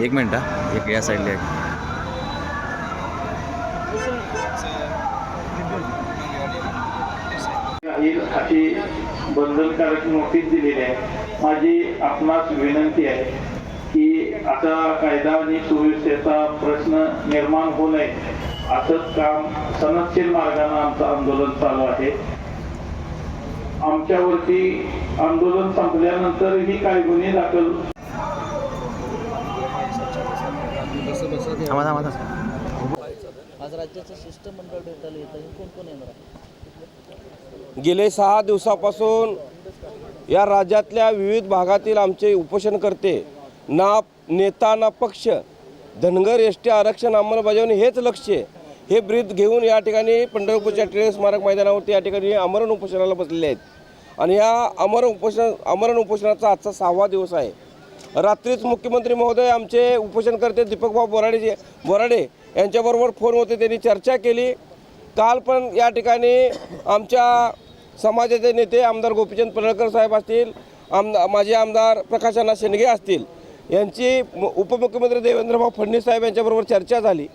एक मिनिट हा. एक या साईडला एक. अशी बंधनकारक नोटीस दिलेली आहे. माझी आपणास विनंती आहे की आता कायदा आणि सुव्यवस्थेचा प्रश्न निर्माण होऊ नये. असंच काम सनदशील मार्गाने आमचं आंदोलन चालू आहे. आमच्यावरती आंदोलन संपल्यानंतर ही काही गुन्हे दाखल थांबा थांबा. आज राज्याचं शिष्टमंडळ भेटायला येतं हे कोण कोण येणार आहे गेले सहा दिवसापासून या राज्यातल्या विविध भागातील आमचे उपोषणकर्ते ना नेता ना पक्ष धनगर एस टी आरक्षण अंमलबजावणी हेच लक्ष आहे. हे ब्रीद घेऊन या ठिकाणी पंढरपूरच्या टिळक स्मारक मैदानावरती या ठिकाणी आमरण उपोषणाला बसलेले आहेत आणि या अमर उपोषण आमरण उपोषणाचा आजचा सहावा दिवस आहे रात्रीच मुख्यमंत्री महोदय आमचे उपोषणकर्ते दीपकभाऊ बोराडे जे बोराडे यांच्याबरोबर फोन होते त्यांनी चर्चा केली. काल पण या ठिकाणी आमच्या समाजाचे नेते आमदार गोपीचंद पडळकर साहेब असतील आम माजी आमदार प्रकाशना शेंडगे असतील यांची उपमुख्यमंत्री देवेंद्रभाऊ फडणवीस साहेब यांच्याबरोबर चर्चा झाली.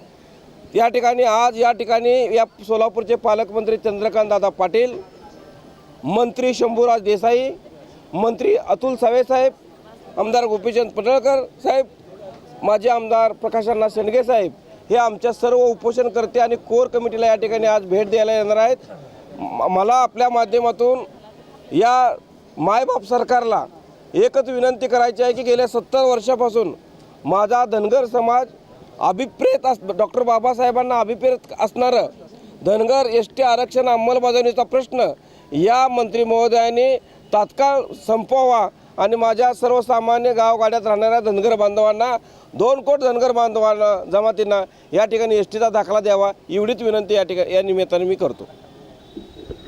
या ठिकाणी आज या ठिकाणी या सोलापूरचे पालकमंत्री चंद्रकांत दादा पाटील मंत्री शंभूराज देसाई मंत्री अतुल सावे साहेब आमदार गोपीचंद पडळकर साहेब माजी आमदार प्रकाशअण्णा शेंडगे साहेब हे आमच्या सर्व उपोषणकर्ते आणि कोर कमिटीला या ठिकाणी आज भेट द्यायला येणार आहेत. मला आपल्या माध्यमातून या मायबाप सरकारला एकच विनंती करायची आहे की गेल्या सत्तर वर्षापासून माझा धनगर समाज अभिप्रेत अस डॉक्टर बाबासाहेबांना अभिप्रेत असणारं धनगर एस टी आरक्षण अंमलबजावणीचा प्रश्न या मंत्री महोदयाने तात्काळ संपवावा आणि माझ्या सर्वसामान्य गावगाड्यात राहणाऱ्या धनगर बांधवांना दोन कोट धनगर बांधवांना जमातींना या ठिकाणी एस टीचा दाखला द्यावा एवढीच विनंती या ठिकाणी या निमित्ताने मी करतो.